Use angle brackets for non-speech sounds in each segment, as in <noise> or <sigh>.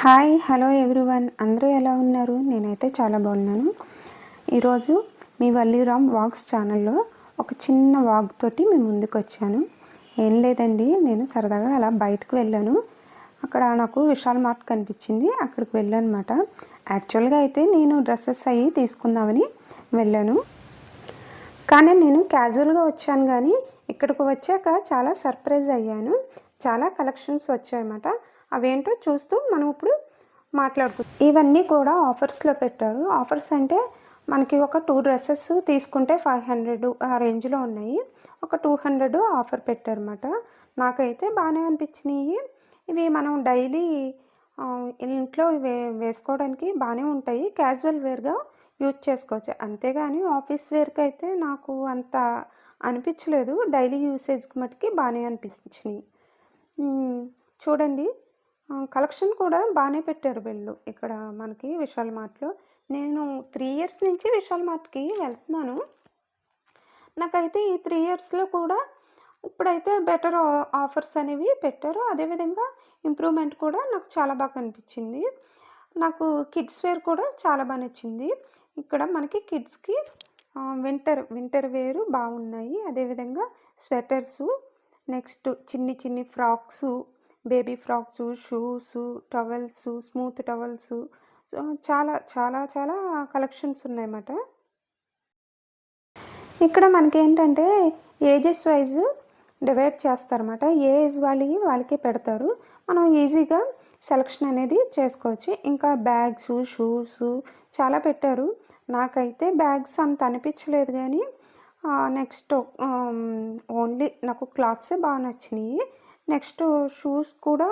Hi hello everyone. అందరూ ఎలా ఉన్నారు? నేనైతే చాలా బాగున్నాను. ఈరోజు మీ వల్లీరామ్ వాక్స్ ఛానల్లో ఒక చిన్న వాక్ తోటి మీ ముందుకు వచ్చాను ఏం లేదండి నేను సరదాగా అలా బయటకు వెళ్ళాను. అక్కడ నాకు విశాల్ మార్ట్ కనిపించింది అక్కడికి వెళ్ళాను అనమాట యాక్చువల్గా అయితే నేను డ్రెస్సెస్ అవి తీసుకుందామని వెళ్ళాను. కానీ నేను క్యాజువల్గా వచ్చాను కానీ ఇక్కడికి వచ్చాక చాలా సర్ప్రైజ్ అయ్యాను. చాలా కలెక్షన్స్ వచ్చాయన్నమాట. అవేంటో చూస్తూ మనం ఇప్పుడు మాట్లాడుకుంటాం ఇవన్నీ కూడా ఆఫర్స్లో పెట్టారు. ఆఫర్స్ అంటే మనకి ఒక టూ డ్రెస్సెస్ తీసుకుంటే ఫైవ్ హండ్రెడ్ ఆ రేంజ్లో ఉన్నాయి. ఒక టూ హండ్రెడ్ ఆఫర్ పెట్టారన్నమాట. నాకైతే బాగానే అనిపించినాయి. ఇవి మనం డైలీ ఇంట్లో వే వేసుకోవడానికి బాగానే ఉంటాయి. క్యాజువల్ వేర్గా యూజ్ చేసుకోవచ్చు. అంతేగాని ఆఫీస్ వేర్కి అయితే నాకు అంత అనిపించలేదు. డైలీ యూసేజ్కి మటుకి బాగానే అనిపించినాయి. చూడండి. కలెక్షన్ కూడా బాగానే పెట్టారు వీళ్ళు. ఇక్కడ మనకి విశాల్ మార్ట్లో నేను త్రీ ఇయర్స్ నుంచి విశాల్ మార్ట్కి వెళ్తున్నాను. నాకైతే ఈ త్రీ ఇయర్స్లో కూడా ఇప్పుడైతే బెటర్ ఆఫర్స్ అనేవి పెట్టారు. అదేవిధంగా ఇంప్రూవ్మెంట్ కూడా నాకు చాలా బాగా అనిపించింది నాకు కిడ్స్ వేర్ కూడా చాలా బాగా నచ్చింది. ఇక్కడ మనకి కిడ్స్కి వింటర్ వింటర్ వేరు బాగున్నాయి. అదేవిధంగా స్వెటర్సు నెక్స్ట్ చిన్ని చిన్ని frocks baby frocks shoes towels smooth towels. So చాలా చాలా చాలా కలెక్షన్స్ ఉన్నాయన్నమాట. ఇక్కడ మనకి ఏంటంటే ఏజెస్ వైజ్ డివైడ్ చేస్తారన్నమాట. ఏ ఏజ్ వాళ్ళకి వాళ్ళకి పెడతారు. మనం ఈజీగా సెలక్షన్ అనేది చేసుకోవచ్చు. ఇంకా బ్యాగ్స్ షూస్ చాలా పెట్టారు. నాకైతే బ్యాగ్స్ అంత అనిపించలేదు కానీ నెక్స్ట్ ఓన్లీ నాకు క్లాత్సే బాగా నచ్చినాయి. నెక్స్ట్ షూస్ కూడా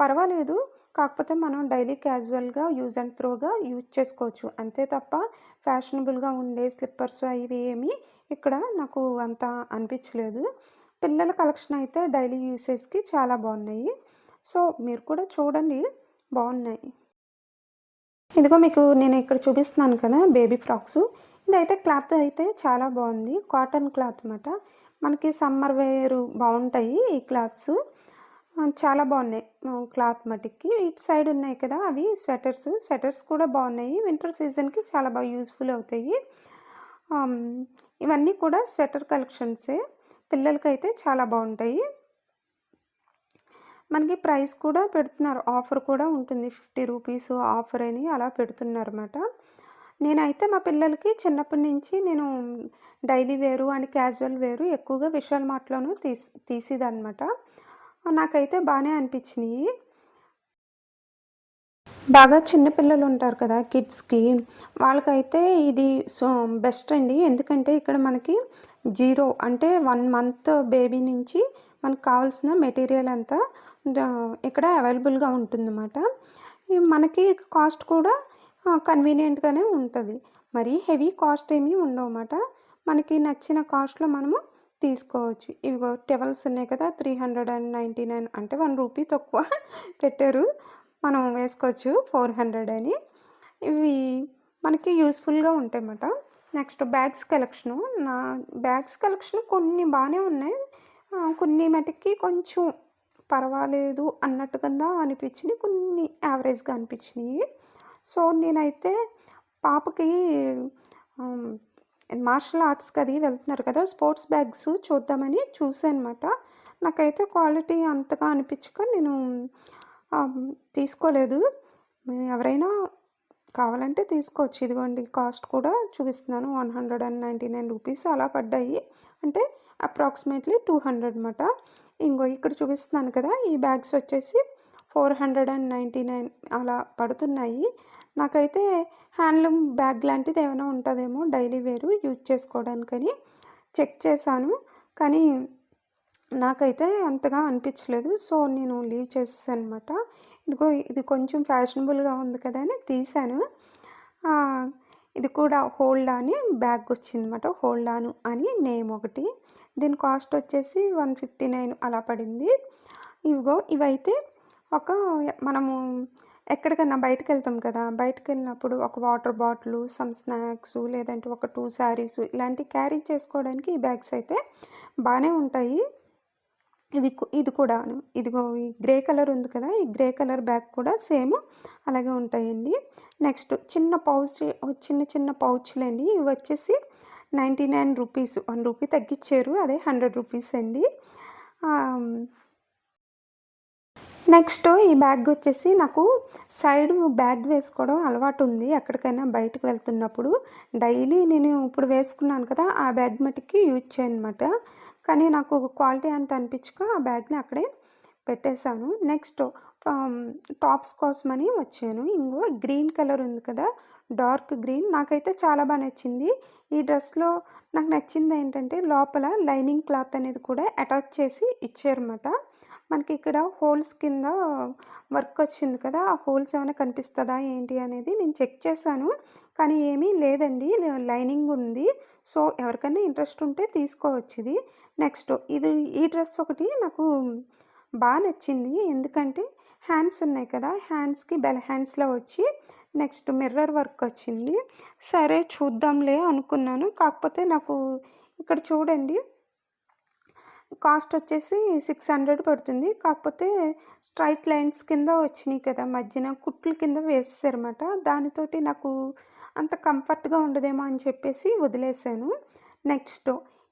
పర్వాలేదు. కాకపోతే మనం డైలీ క్యాజువల్గా యూజ్ అండ్ త్రోగా యూజ్ చేసుకోవచ్చు. అంతే తప్ప ఫ్యాషనబుల్గా ఉండే స్లిప్పర్స్ అవి ఏమి ఇక్కడ నాకు అంత అనిపించలేదు. పిల్లల కలెక్షన్ అయితే డైలీ యూసేజ్కి చాలా బాగున్నాయి. సో మీరు కూడా చూడండి. బాగున్నాయి. ఇదిగో మీకు నేను ఇక్కడ చూపిస్తున్నాను కదా బేబీ ఫ్రాక్స్. ఇదైతే క్లాత్ అయితే చాలా బాగుంది. కాటన్ క్లాత్ అన్నమాట. మనకి సమ్మర్ వేరు బాగుంటాయి ఈ క్లాత్స్. చాలా బాగున్నాయి. క్లాత్ మటుకి ఇటు సైడ్ ఉన్నాయి కదా అవి స్వెటర్స్. స్వెటర్స్ కూడా బాగున్నాయి. వింటర్ సీజన్కి చాలా బాగా యూస్ఫుల్ అవుతాయి. ఇవన్నీ కూడా స్వెటర్ కలెక్షన్సే. పిల్లలకైతే చాలా బాగుంటాయి. మనకి ప్రైస్ కూడా పెడుతున్నారు. ఆఫర్ కూడా ఉంటుంది. ఫిఫ్టీ రూపీస్ ఆఫర్ అని అలా పెడుతున్నారు అన్నమాట నేనైతే మా పిల్లలకి చిన్నప్పటి నుంచి నేను డైలీ వేరు అండ్ క్యాజువల్ వేరు ఎక్కువగా విశాల్ మార్ట్లోనూ తీసి తీసేదన్నమాట. నాకైతే బాగానే అనిపించినాయి. బాగా చిన్నపిల్లలు ఉంటారు కదా కిడ్స్కి వాళ్ళకైతే ఇది సో బెస్ట్ అండి. ఎందుకంటే ఇక్కడ మనకి జీరో అంటే వన్ మంత్ బేబీ నుంచి మనకు కావాల్సిన మెటీరియల్ అంతా ఇక్కడ అవైలబుల్గా ఉంటుందన్నమాట. మనకి కాస్ట్ కూడా కన్వీనియంట్గానే ఉంటుంది. మరి హెవీ కాస్ట్ ఏమీ ఉండవన్నమాట. మనకి నచ్చిన కాస్ట్లో మనము తీసుకోవచ్చు. ఇవిగో టెవల్స్ ఉన్నాయి కదా three hundred and ninety nine అంటే వన్ రూపీ తక్కువ పెట్టారు. మనం వేసుకోవచ్చు ఫోర్ హండ్రెడ్ అని. ఇవి మనకి యూస్ఫుల్గా ఉంటాయన్నమాట. నెక్స్ట్ బ్యాగ్స్ కలెక్షను నా బ్యాగ్స్ కలెక్షన్ కొన్ని బాగానే ఉన్నాయి. కొన్ని మటుకి కొంచెం పర్వాలేదు అన్నట్టు కింద అనిపించినాయి కొన్ని యావరేజ్గా అనిపించినాయి. సో నేనైతే పాపకి మార్షల్ ఆర్ట్స్కి అది వెళ్తున్నారు కదా స్పోర్ట్స్ బ్యాగ్స్ చూద్దామని చూసాను అనమాట నాకైతే క్వాలిటీ అంతగా అనిపించక నేను తీసుకోలేదు. ఎవరైనా కావాలంటే తీసుకోవచ్చు. ఇదిగోండి కాస్ట్ కూడా చూపిస్తున్నాను. One hundred and ninety nine rupees అలా పడ్డాయి. అంటే అప్రాక్సిమేట్లీ టూ హండ్రెడ్ అనమాట ఇంకో ఇక్కడ చూపిస్తున్నాను కదా ఈ బ్యాగ్స్ వచ్చేసి four hundred and ninety nine అలా పడుతున్నాయి. నాకైతే హ్యాండ్లూమ్ బ్యాగ్ లాంటిది ఏమైనా ఉంటుందేమో డైలీ వేరు యూజ్ చేసుకోవడానికని చెక్ చేశాను. కానీ నాకైతే అంతగా అనిపించలేదు. సో నేను లీవ్ చేసేసాను అనమాట ఇదిగో ఇది కొంచెం ఫ్యాషనబుల్గా ఉంది కదా అని తీశాను. ఇది కూడా హోల్డ్ అని బ్యాగ్ వచ్చిందన్నమాట హోల్డాను అని నేమ్ ఒకటి. దీని కాస్ట్ వచ్చేసి వన్ ఫిఫ్టీ నైన్ అలా పడింది. ఇవిగో ఇవైతే ఒక మనము ఎక్కడికైనా బయటకు వెళ్తాం కదా బయటకు వెళ్ళినప్పుడు ఒక వాటర్ బాటిల్ సమ్ స్నాక్స్ లేదంటే ఒక టూ శారీస్ ఇలాంటివి క్యారీ చేసుకోవడానికి ఈ బ్యాగ్స్ అయితే బాగానే ఉంటాయి. ఇవి ఇది కూడాను. ఇదిగో ఈ గ్రే కలర్ ఉంది కదా ఈ గ్రే కలర్ బ్యాగ్ కూడా సేమ్ అలాగే ఉంటాయండి. నెక్స్ట్ చిన్న పౌచ్ చిన్న చిన్న పౌచ్లండి ఇవి వచ్చేసి ninety nine rupees one rupee తగ్గించారు అదే హండ్రెడ్ రూపీస్ అండి. నెక్స్ట్ ఈ బ్యాగ్ వచ్చేసి నాకు సైడ్ బ్యాగ్ వేసుకోవడం అలవాటు ఉంది. ఎక్కడికైనా బయటకు వెళ్తున్నప్పుడు డైలీ నేను ఇప్పుడు వేసుకున్నాను కదా ఆ బ్యాగ్ మటుకి యూజ్ చేయనమాట కానీ నాకు క్వాలిటీ అంత అనిపించక ఆ బ్యాగ్ని అక్కడే పెట్టేశాను. నెక్స్ట్ టాప్స్ కోసమని వచ్చాను. ఇంకో గ్రీన్ కలర్ ఉంది కదా డార్క్ గ్రీన్. నాకైతే చాలా బాగా నచ్చింది. ఈ డ్రెస్లో నాకు నచ్చింది ఏంటంటే లోపల లైనింగ్ క్లాత్ అనేది కూడా అటాచ్ చేసి ఇచ్చారన్నమాట. మనకి ఇక్కడ హోల్స్ కింద వర్క్ వచ్చింది కదా ఆ హోల్స్ ఏమైనా కనిపిస్తుందా ఏంటి అనేది నేను చెక్ చేశాను. కానీ ఏమీ లేదండి లైనింగ్ ఉంది. సో ఎవరికైనా ఇంట్రెస్ట్ ఉంటే తీసుకోవచ్చు ఇది. నెక్స్ట్ ఇది ఈ డ్రెస్ ఒకటి నాకు బాగా నచ్చింది. ఎందుకంటే హ్యాండ్స్ ఉన్నాయి కదా హ్యాండ్స్కి బెల్ హ్యాండ్స్లో వచ్చి నెక్స్ట్ మిర్రర్ వర్క్ వచ్చింది. సరే చూద్దాంలే అనుకున్నాను. కాకపోతే నాకు ఇక్కడ చూడండి కాస్ట్ వచ్చేసి సిక్స్ హండ్రెడ్ పడుతుంది. కాకపోతే స్ట్రైట్ లైన్స్ కింద వచ్చినాయి కదా మధ్యన కుట్లు కింద వేసేసారన్నమాట. దానితోటి నాకు అంత కంఫర్ట్గా ఉండదేమో అని చెప్పేసి వదిలేసాను. నెక్స్ట్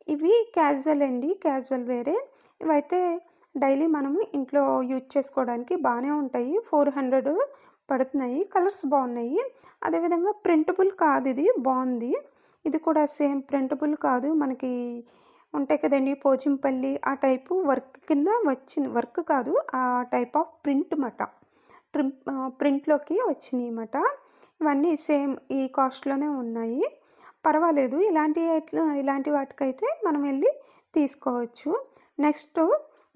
ఇవి క్యాజువల్ అండి క్యాజువల్ వేరే. ఇవైతే డైలీ మనము ఇంట్లో యూజ్ చేసుకోవడానికి బాగానే ఉంటాయి. ఫోర్ హండ్రెడ్ పడుతున్నాయి. కలర్స్ బాగున్నాయి. అదేవిధంగా ప్రింటబుల్ కాదు ఇది బాగుంది. ఇది కూడా సేమ్ ప్రింటబుల్ కాదు. మనకి ఉంటాయి కదండి. పోచింపల్లి ఆ టైపు వర్క్ కింద వచ్చింది వర్క్ కాదు. ఆ టైప్ ఆఫ్ ప్రింట్ మాట. ట్రిమ్ ప్రింట్లోకి వచ్చినాయి అన్నమాట ఇవన్నీ సేమ్ ఈ కాస్ట్లోనే ఉన్నాయి. పర్వాలేదు. ఇలాంటి ఇలాంటి వాటికైతే మనం వెళ్ళి తీసుకోవచ్చు. నెక్స్ట్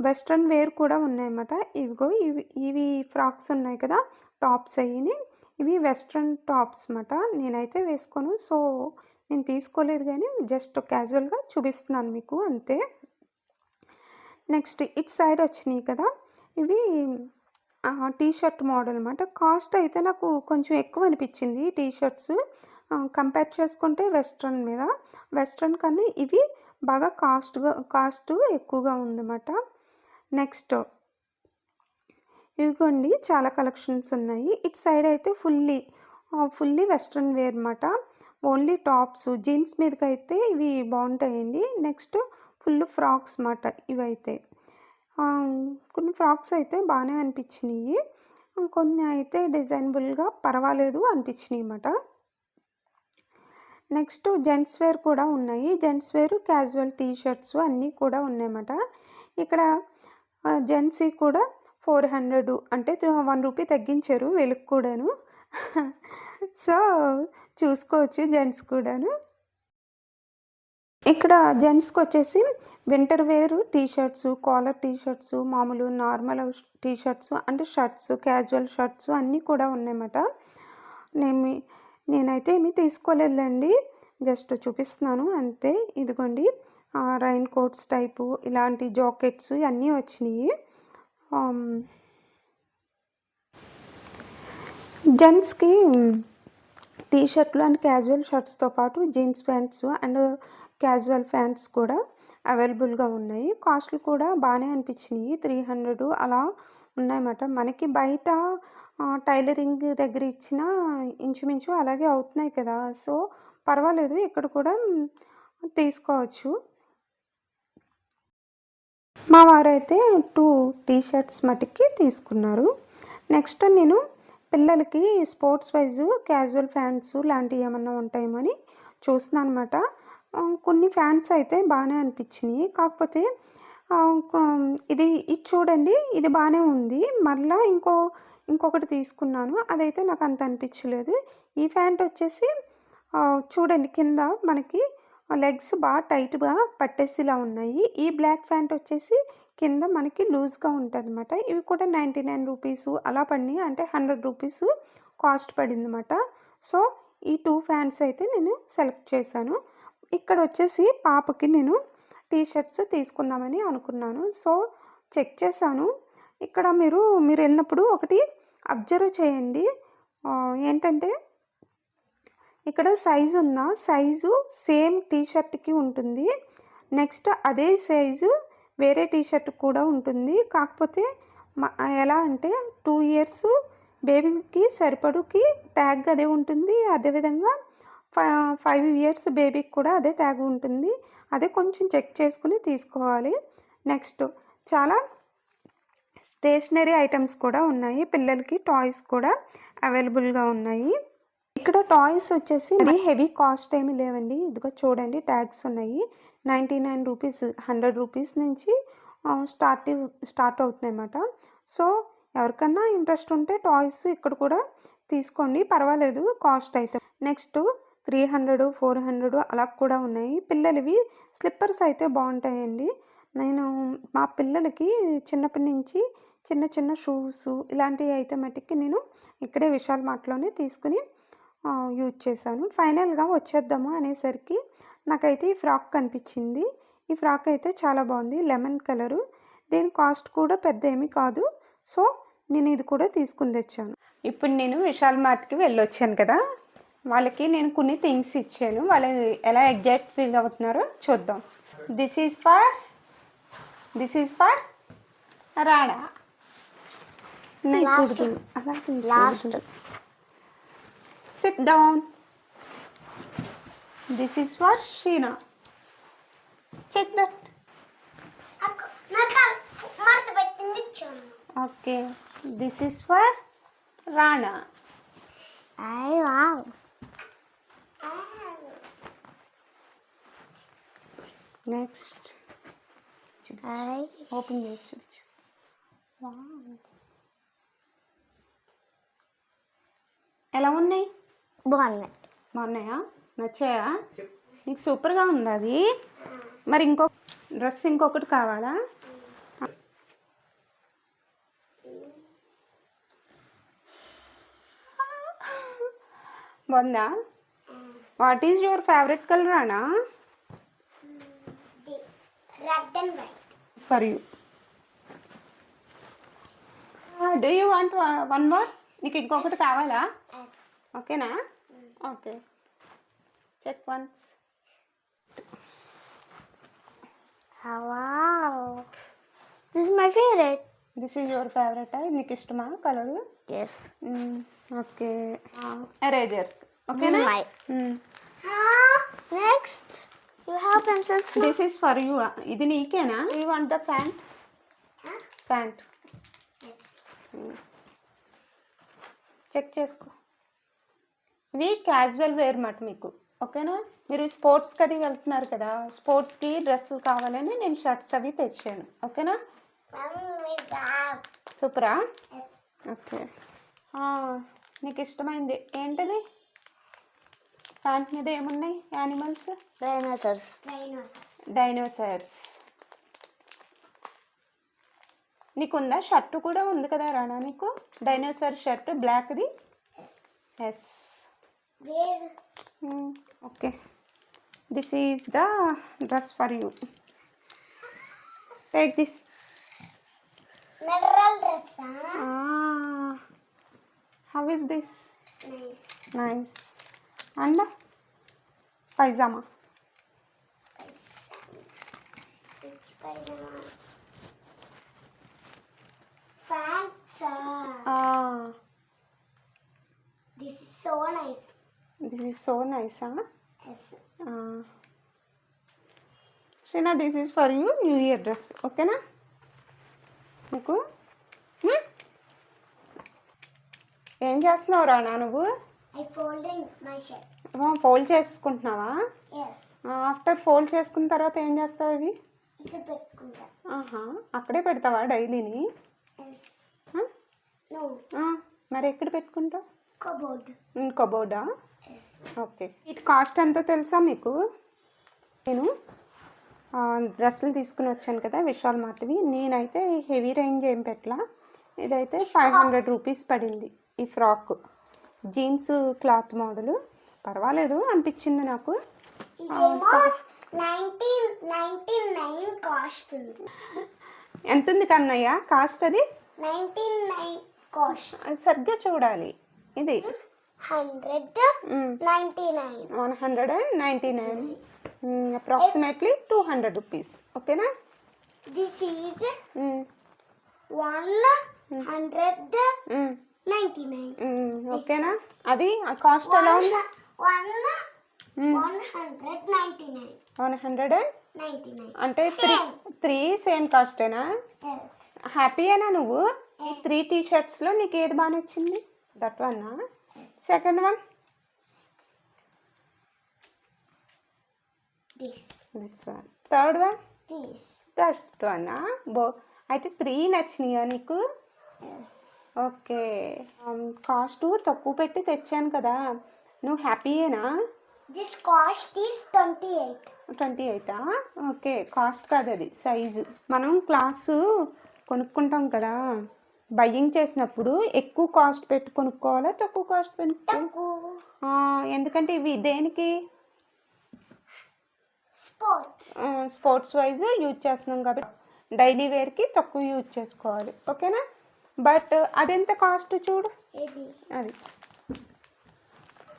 వెస్ట్రన్ వేర్ కూడా ఉన్నాయన్నమాట ఇవిగో ఇవి ఇవి ఫ్రాక్స్ ఉన్నాయి కదా. టాప్స్ అయ్యి ఇవి వెస్ట్రన్ టాప్స్ అన్నమాట నేనైతే వేసుకోను. సో నేను తీసుకోలేదు కానీ జస్ట్ క్యాజువల్గా చూపిస్తున్నాను మీకు అంతే. నెక్స్ట్ ఇట్ సైడ్ వచ్చినాయి కదా ఇవి టీ షర్ట్ మోడల్ అనమాట కాస్ట్ అయితే నాకు కొంచెం ఎక్కువ అనిపించింది టీ షర్ట్స్ కంపేర్ చేసుకుంటే వెస్ట్రన్ మీద. వెస్ట్రన్ కన్నా ఇవి బాగా కాస్ట్గా కాస్ట్ ఎక్కువగా ఉందన్నమాట. నెక్స్ట్ ఇవిగోండి చాలా కలెక్షన్స్ ఉన్నాయి. ఇటు సైడ్ అయితే ఫుల్లీ ఫుల్లీ వెస్ట్రన్ వేర్ అనమాట ఓన్లీ టాప్స్ జీన్స్ మీదకి అయితే ఇవి బాగుంటాయండి. నెక్స్ట్ ఫుల్ ఫ్రాక్స్ మాట ఇవైతే. కొన్ని ఫ్రాక్స్ అయితే బాగానే అనిపించినాయి. కొన్ని అయితే డిజైనబుల్గా పర్వాలేదు అనిపించినాయి అన్నమాట. నెక్స్ట్ జెంట్స్ వేర్ కూడా ఉన్నాయి. జెంట్స్ వేరు క్యాజువల్ టీ షర్ట్స్ అన్నీ కూడా ఉన్నాయన్నమాట ఇక్కడ జెంట్స్ కూడా ఫోర్ హండ్రెడ్ అంటే వన్ రూపీ తగ్గించారు వీళ్ళకి కూడాను. <laughs> సో చూసుకోవచ్చు జెంట్స్ కూడాను. ఇక్కడ జెంట్స్కి వచ్చేసి వింటర్ వేరు T shirts collar T shirts మామూలు నార్మల్ టీ షర్ట్స్ అంటే షర్ట్స్ క్యాజువల్ షర్ట్స్ అన్నీ కూడా ఉన్నాయన్నమాట. నేను నేనైతే ఏమీ తీసుకోలేదండి జస్ట్ చూపిస్తున్నాను అంతే. ఇదిగోండి రైన్ కోట్స్ టైపు ఇలాంటి జాకెట్స్ ఇవన్నీ వచ్చినాయి. జెంట్స్కి టీ షర్ట్లు అండ్ క్యాజువల్ షర్ట్స్తో పాటు jeans pants and casual pants కూడా అవైలబుల్గా ఉన్నాయి. కాస్ట్లు కూడా బాగానే అనిపించినాయి. త్రీ హండ్రెడ్ అలా ఉన్నాయన్నమాట. మనకి బయట టైలరింగ్ దగ్గర ఇచ్చిన ఇంచుమించు అలాగే అవుతున్నాయి కదా. సో పర్వాలేదు. ఇక్కడ కూడా తీసుకోవచ్చు. మా వారైతే టూ టీ షర్ట్స్ మటుకి తీసుకున్నారు. నెక్స్ట్ నేను పిల్లలకి స్పోర్ట్స్ వైజ్ క్యాజువల్ ఫ్యాంట్స్ లాంటివి ఏమన్నా ఉంటాయేమో అని చూస్తున్నాను అనమాట కొన్ని ఫ్యాన్స్ అయితే బాగానే అనిపించినాయి. కాకపోతే ఇది ఇది చూడండి ఇది బాగానే ఉంది. మళ్ళీ ఇంకో ఇంకొకటి తీసుకున్నాను. అదైతే నాకు అంత అనిపించలేదు. ఈ ఫ్యాంట్ వచ్చేసి చూడండి కింద మనకి లెగ్స్ బాగా టైట్గా పట్టేసిలా ఉన్నాయి. ఈ బ్లాక్ ప్యాంట్ వచ్చేసి కింద మనకి లూజ్గా ఉంటుంది అనమాట ఇవి కూడా నైంటీ నైన్ రూపీస్ అలా పడినాయి. అంటే హండ్రెడ్ రూపీస్ కాస్ట్ పడింది అనమాట సో ఈ టూ ఫ్యాంట్స్ అయితే నేను సెలెక్ట్ చేశాను. ఇక్కడ వచ్చేసి పాపకి నేను టీ షర్ట్స్ తీసుకుందామని అనుకున్నాను. సో చెక్ చేశాను. ఇక్కడ మీరు మీరు వెళ్ళినప్పుడు ఒకటి అబ్జర్వ్ చేయండి. ఏంటంటే ఇక్కడ సైజు ఉందా? సైజు సేమ్ టీ షర్ట్కి ఉంటుంది. నెక్స్ట్ అదే సైజు వేరే టీ షర్ట్ కూడా ఉంటుంది. కాకపోతే ఎలా అంటే టూ ఇయర్స్ బేబీకి సరిపడుకి ట్యాగ్ అదే ఉంటుంది. అదేవిధంగా ఫైవ్ ఇయర్స్ బేబీకి కూడా అదే ట్యాగ్ ఉంటుంది. అదే కొంచెం చెక్ చేసుకుని తీసుకోవాలి. నెక్స్ట్ చాలా స్టేషనరీ ఐటమ్స్ కూడా ఉన్నాయి. పిల్లలకి టాయ్స్ కూడా అవైలబుల్గా ఉన్నాయి. ఇక్కడ టాయ్స్ వచ్చేసి మరి హెవీ కాస్ట్ ఏమి లేవండి. ఇదిగో చూడండి ట్యాగ్స్ ఉన్నాయి. Ninety nine rupees hundred rupees నుంచి స్టార్ట్ స్టార్ట్ అవుతున్నాయి అన్నమాట సో ఎవరికన్నా ఇంట్రెస్ట్ ఉంటే టాయ్స్ ఇక్కడ కూడా తీసుకోండి. పర్వాలేదు కాస్ట్ అయితే. Next three hundred four hundred అలా కూడా ఉన్నాయి. పిల్లలవి స్లిప్పర్స్ అయితే బాగుంటాయండి. నేను మా పిల్లలకి చిన్నప్పటి నుంచి చిన్న చిన్న షూస్ ఇలాంటివి అయితే మటుకి నేను ఇక్కడే విశాల్ మార్ట్లోనే తీసుకుని యూజ్ చేశాను. ఫైనల్గా వచ్చేద్దాము అనేసరికి నాకైతే ఈ ఫ్రాక్ కనిపించింది. ఈ ఫ్రాక్ అయితే చాలా బాగుంది. లెమన్ కలరు దీని కాస్ట్ కూడా పెద్ద ఏమీ కాదు. సో నేను ఇది కూడా తీసుకుని తెచ్చాను. ఇప్పుడు నేను విశాల్ మార్ట్కి వెళ్ళొచ్చాను కదా. వాళ్ళకి నేను కొన్ని థింగ్స్ ఇచ్చాను. వాళ్ళు ఎలా ఎగ్జాక్ట్ ఫీల్ అవుతున్నారో చూద్దాం. This is for this is for Rana Last. అక్క నాకు మడత పెట్టింది ఇచ్చాను Okay. This is for Rana. అయ్య వావ్ Next. అయ్ Open this. చూపించు. Wow. ఎలా ఉన్నాయి బాగున్నాయి. బాగున్నాయా? నచ్చాయా? నీకు సూపర్గా ఉంది అది? మరి ఇంకో డ్రెస్ ఇంకొకటి కావాలా? బాగుందా? What is your favourite colour అనా red and white. For you do you want one more నీకు ఇంకొకటి కావాలా? ఓకేనా? Okay. Check once wow. This is my favourite this is your favourite నీకు ఇష్టమా కలరు? Yes okay. ఎరేజర్స్ ఓకేనా? My next you have pencils this is for you ఇది నీకేనా? You want the pant pant check చేసుకో. ఇవి casual wear మాట మీకు. ఓకేనా? మీరు స్పోర్ట్స్కి అది వెళ్తున్నారు కదా స్పోర్ట్స్కి డ్రెస్సులు కావాలని నేను షర్ట్స్ అవి తెచ్చాను. ఓకేనా? సూపరా? ఓకే. ఆ, నీకు ఇష్టమైంది. ఏంటిది? ప్యాంట్ మీద ఏమున్నాయి? యానిమల్స్ డైనోసార్స్ డైనోసార్స్ డైనోసార్స్ నీకుందా? షర్ట్ కూడా ఉంది కదా రాణా నీకు? Dinosaur shirt బ్లాక్ది yes Where? Hmm, okay. This is the dress for you. Take this. Narral dress. huh? Ah. How is this? Nice. Nice. And uh, pajama. Which pajama? Fancy. Ah. This is so నైసా Yes. Sreena this is for you new year dress ఓకేనా నీకు? ఏం చేస్తున్నావు రానా నువ్వు. Fold చేసుకుంటున్నావా Yes. After fold చేసుకున్న తర్వాత ఏం చేస్తావు ఇవి. ఆహా అక్కడే పెడతావా డైలీని మరి ఎక్కడ పెట్టుకుంటావు. కబోర్డా Yes. ఓకే. ఇటు కాస్ట్ ఎంతో తెలుసా మీకు? నేను డ్రెస్సులు తీసుకుని వచ్చాను కదా విశాల్ మార్ట్వి నేనైతే ఈ హెవీ రేంజ్ ఏం పెట్టలా. ఇదైతే ఫైవ్ హండ్రెడ్ రూపీస్ పడింది ఈ ఫ్రాక్. Jeans cloth model. పర్వాలేదు అనిపించింది నాకు. ఎంత ఉంది. కన్నయ్య కాస్ట్ అది? సరిగ్గా చూడాలి. ఇది hundred ninety nine. One hundred and ninety nine. Approximately two hundred rupees. ఓకేనా? This is. One hundred. Ninety nine. ఓకేనా? అది కాస్ట్ ఎలా ఉంది? వన్. వన్ హండ్రెడ్ అంటే త్రీ త్రీ సేమ్ కాస్టేనా? ఎస్ హ్యాపీయేనా నువ్వు? ఈ త్రీ టీ షర్ట్స్లో నీకు ఏది బాగా నచ్చింది? That one second one this this one third one this that's one bow అయితే త్రీ నచ్చినాయా నీకు? ఓకే. కాస్ట్ తక్కువ పెట్టి తెచ్చాను కదా. నువ్వు హ్యాపీయేనా? This cost is twenty eight twenty ఎయిటా? Okay cost కాదు అది సైజు. మనం క్లాసు కొనుక్కుంటాం కదా. బయ్యింగ్ చేసినప్పుడు ఎక్కువ కాస్ట్ పెట్టి కొనుక్కోవాలా? తక్కువ కాస్ట్ పెట్టి తక్కువ. ఆ, ఎందుకంటే ఇవి దేనికి? స్పోర్ట్స్ స్పోర్ట్స్ వైజ్ యూజ్ చేస్తున్నాం కాబట్టి డైలీ వేర్కి తక్కువ యూజ్ చేసుకోవాలి. ఓకేనా? బట్ అదెంత కాస్ట్ చూడు? అది.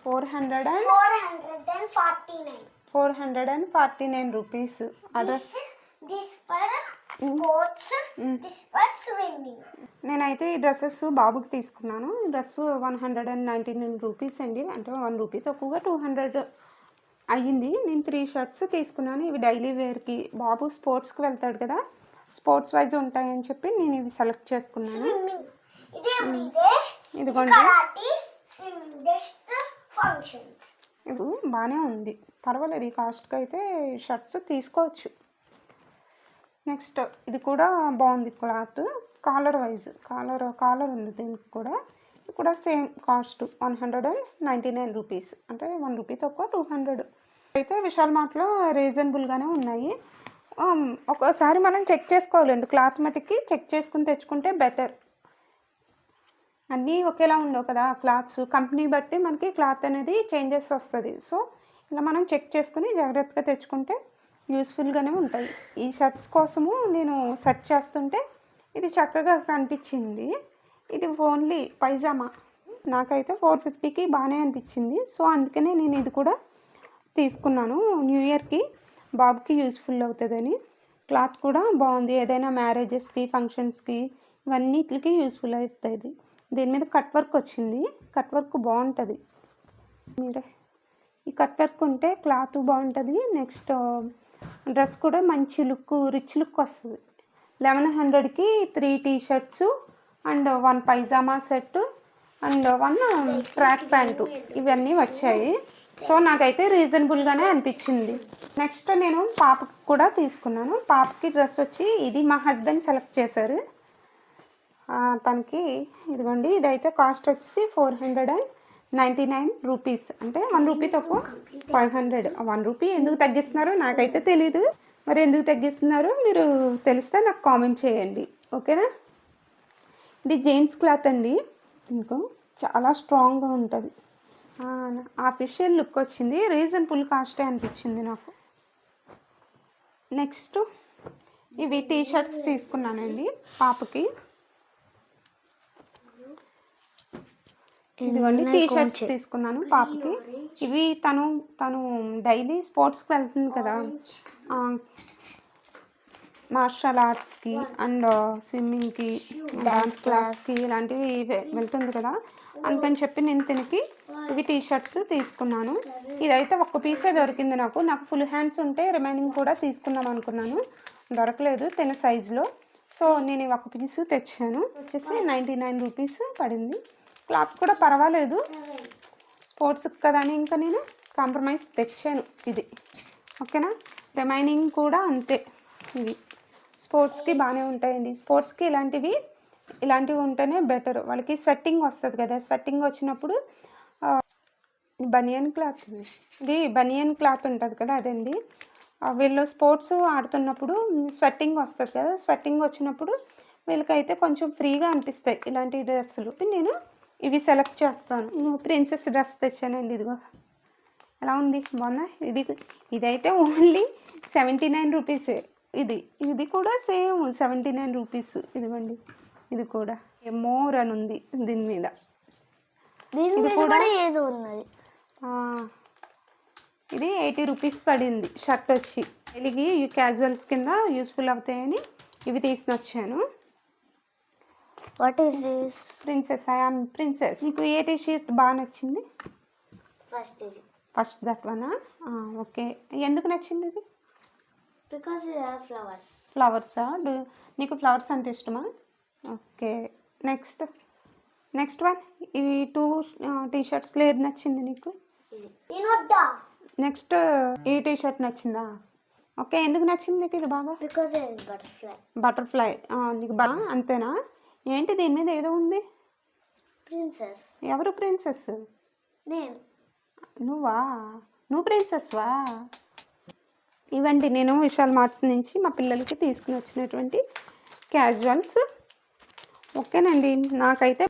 Four hundred and four hundred and forty nine four hundred and forty nine rupees address this this for sports this for swimming నేనైతే ఈ డ్రెస్సెస్ బాబుకి తీసుకున్నాను. ఈ dress one hundred and ninety nine rupees అండి. అంటే one rupee తక్కువగా two hundred అయ్యింది. నేను త్రీ షర్ట్స్ తీసుకున్నాను. ఇవి డైలీ వేర్కి బాబు స్పోర్ట్స్కి వెళ్తాడు కదా. స్పోర్ట్స్ వైజ్ ఉంటాయని చెప్పి నేను ఇవి సెలెక్ట్ చేసుకున్నాను. ఇదే ఇదిగోండి. ఇది బాగానే ఉంది. పర్వాలేదు ఈ కాస్ట్కి అయితే షర్ట్స్ తీసుకోవచ్చు. నెక్స్ట్ ఇది కూడా బాగుంది cloth. Collar wise collar collar ఉంది దీనికి కూడా. ఇది కూడా same cost one hundred and ninety nine rupees. అంటే వన్ రూపీ తక్కువ టూ హండ్రెడ్. అయితే విశాల్ మార్ట్లో రీజనబుల్గానే ఉన్నాయి. Um, ఒకసారి ఒక్కోసారి మనం చెక్ చేసుకోవాలండి క్లాత్ మటుకి చెక్ చేసుకుని తెచ్చుకుంటే బెటర్ అన్నీ ఒకేలా ఉండవు కదా క్లాత్స్. కంపెనీ బట్టి మనకి క్లాత్ అనేది చేంజెస్ వస్తుంది. సో ఇలా మనం చెక్ చేసుకుని జాగ్రత్తగా తెచ్చుకుంటే యూస్ఫుల్గానే ఉంటాయి. ఈ షర్ట్స్ కోసము నేను సెర్చ్ చేస్తుంటే ఇది చక్కగా కనిపించింది. ఇది ఓన్లీ పైజామా. నాకైతే ఫోర్ ఫిఫ్టీకి బాగానే అనిపించింది. సో అందుకనే నేను ఇది కూడా తీసుకున్నాను. న్యూ ఇయర్కి బాబుకి యూస్ఫుల్ అవుతుందని. క్లాత్ కూడా బాగుంది. ఏదైనా మ్యారేజెస్కి ఫంక్షన్స్కి ఇవన్నిటికి యూస్ఫుల్ అవుతుంది దీని మీద కట్ వర్క్ వచ్చింది. కట్ వర్క్ బాగుంటుంది. మీరే. ఈ కట్ వర్క్ ఉంటే క్లాత్ బాగుంటుంది. నెక్స్ట్ డ్రెస్ కూడా మంచి లుక్ రిచ్ లుక్ వస్తుంది. లెవెన్ హండ్రెడ్కి three T shirts and one pyjama set and one track pant ఇవన్నీ వచ్చాయి. సో నాకైతే రీజనబుల్గానే అనిపించింది. నెక్స్ట్ నేను పాపకి కూడా తీసుకున్నాను. పాపకి డ్రెస్ వచ్చి ఇది మా హస్బెండ్ సెలెక్ట్ చేశారు. తనకి ఇదిగోండి ఇదైతే కాస్ట్ వచ్చేసి four hundred and ninety nine rupees. అంటే వన్ రూపీ తక్కువ. Five hundred. వన్ రూపీ ఎందుకు తగ్గిస్తున్నారో? నాకైతే తెలీదు. మరి ఎందుకు తగ్గిస్తున్నారో? మీరు తెలిస్తే నాకు కామెంట్ చేయండి. ఓకేనా? ఇది జెంట్స్ క్లాత్ అండి. ఇంకో చాలా స్ట్రాంగ్గా ఉంటుంది. ఆఫిషియల్ లుక్ వచ్చింది. రీజనబుల్ కాస్టే అనిపించింది నాకు. నెక్స్ట్ ఇవి టీ షర్ట్స్ తీసుకున్నానండి పాపకి. ఇదిగోండి టీ షర్ట్స్ తీసుకున్నాను పాపకి. ఇవి తను తను డైలీ స్పోర్ట్స్కి వెళ్తుంది కదా. మార్షల్ ఆర్ట్స్కి అండ్ స్విమ్మింగ్కి డాన్స్ క్లాస్కి ఇలాంటివి వెళ్తుంది కదా. అందుకని చెప్పి నేను తినకి ఇవి టీ షర్ట్స్ తీసుకున్నాను. ఇదైతే ఒక్క పీసే దొరికింది నాకు. నాకు ఫుల్ హ్యాండ్స్ ఉంటే రిమైనింగ్ కూడా తీసుకుందాం అనుకున్నాను. దొరకలేదు తిన సైజులో. సో నేను ఈ ఒక్క పీసు తెచ్చాను. వచ్చేసి నైంటీ నైన్ రూపీస్ పడింది. క్లాత్ కూడా పర్వాలేదు. స్పోర్ట్స్కి కదా అని ఇంకా నేను కాంప్రమైజ్ తెచ్చాను ఇది. ఓకేనా? రిమైనింగ్ కూడా అంతే. ఇవి స్పోర్ట్స్కి బాగానే ఉంటాయండి. స్పోర్ట్స్కి ఇలాంటివి ఇలాంటివి ఉంటేనే బెటర్. వాళ్ళకి స్వెట్టింగ్ వస్తుంది కదా. స్వెట్టింగ్ వచ్చినప్పుడు బనియన్ క్లాత్. ఇది. బనియన్ క్లాత్ ఉంటుంది కదా అదండి. వీళ్ళు స్పోర్ట్స్ ఆడుతున్నప్పుడు స్వెట్టింగ్ వస్తుంది కదా. స్వెట్టింగ్ వచ్చినప్పుడు వీళ్ళకైతే కొంచెం ఫ్రీగా అనిపిస్తాయి ఇలాంటి డ్రెస్సులు. నేను ఇవి సెలెక్ట్ చేస్తాను. ప్రిన్సెస్ డ్రెస్ తెచ్చానండి ఇదిగో. ఎలా ఉంది? బాగుందా? ఇది ఇదైతే ఓన్లీ సెవెంటీ నైన్ రూపీసే ఇది. ఇది కూడా సేమ్ సెవెంటీ నైన్ రూపీస్ ఇదిగోండి. ఇది కూడా. మోర్ అని ఉంది దీని మీద. ఇది కూడా- ఏదో ఉన్నది. ఇది ఎయిటీ రూపీస్ పడింది షర్ట్ వచ్చి. ఈ క్యాజువల్స్ కింద యూస్ఫుల్ అవుతాయని ఇవి తీసుకొచ్చాను What is this? Princess I am princess నీకు ఏ టీ షర్ట్ బాగా నచ్చింది? First is ఫస్ట్ దట్ వనా ఓకే ఎందుకు నచ్చింది ఇది? Because there are flowers. ఫ్లవర్సా నీకు ఫ్లవర్స్ అంటే ఇష్టమా? ఓకే నెక్స్ట్ నెక్స్ట్ వన్ ఇవి టూ టీ షర్ట్స్లో ఏది నచ్చింది నీకు? నెక్స్ట్ ఈ టీ షర్ట్ నచ్చిందా? ఓకే ఎందుకు నచ్చింది నీకు ఇది బాగా? Because there is butterfly. Butterfly నీకు బాగా అంతేనా? ఏంటి దీని మీద ఏదో ఉంది? Princess. ఎవరు ప్రిన్సెస్? Name. నువ్వా? నువ్వు ప్రిన్సెస్వా? ఇవండి నేను విశాల్ మార్ట్స్ నుంచి మా పిల్లలకి తీసుకుని వచ్చినటువంటి క్యాజువల్స్. ఓకేనండి నాకైతే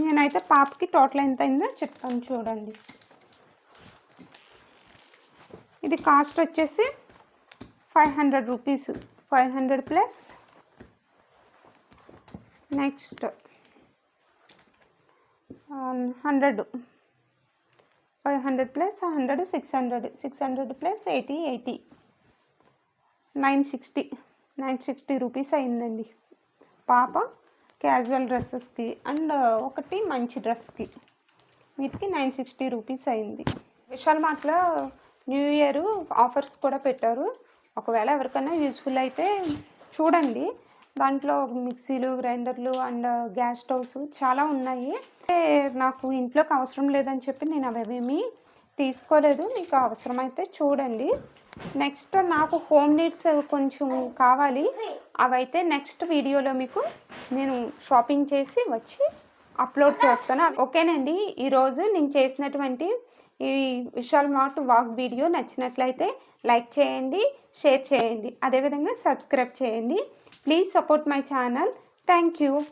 నేనైతే పాపకి టోటల్ ఎంత అయిందో చెప్తాను చూడండి. ఇది కాస్ట్ వచ్చేసి five hundred rupees. Five hundred plus next hundred. Five hundred plus hundred six hundred. Six hundred plus eighty eighty. Nine sixty. Nine sixty rupees అయిందండి. పాప క్యాజువల్ డ్రెస్సెస్కి అండ్ ఒకటి మంచి డ్రెస్కి. వీటికి నైన్ సిక్స్టీ రూపీస్ అయింది. విశాల్ మార్ట్లో న్యూ ఇయర్ ఆఫర్స్ కూడా పెట్టారు. ఒకవేళ ఎవరికైనా యూస్ఫుల్ అయితే చూడండి. దాంట్లో మిక్సీలు గ్రైండర్లు అండ్ గ్యాస్ స్టవ్స్ చాలా ఉన్నాయి. నాకు ఇంట్లోకి అవసరం లేదని చెప్పి నేను అవేమీ తీసుకోలేదు. మీకు అవసరమైతే చూడండి. నెక్స్ట్ నాకు హోమ్ నీడ్స్ కొంచెం కావాలి. అవైతే నెక్స్ట్ వీడియోలో మీకు నేను షాపింగ్ చేసి వచ్చి అప్లోడ్ చేస్తాను. ఓకేనండి. ఈరోజు నేను చేసినటువంటి ఈ విశాల్ మార్ట్ వాక్ వీడియో నచ్చినట్లయితే లైక్ చేయండి షేర్ చేయండి. అదేవిధంగా సబ్స్క్రైబ్ చేయండి. Please support my channel. Thank you.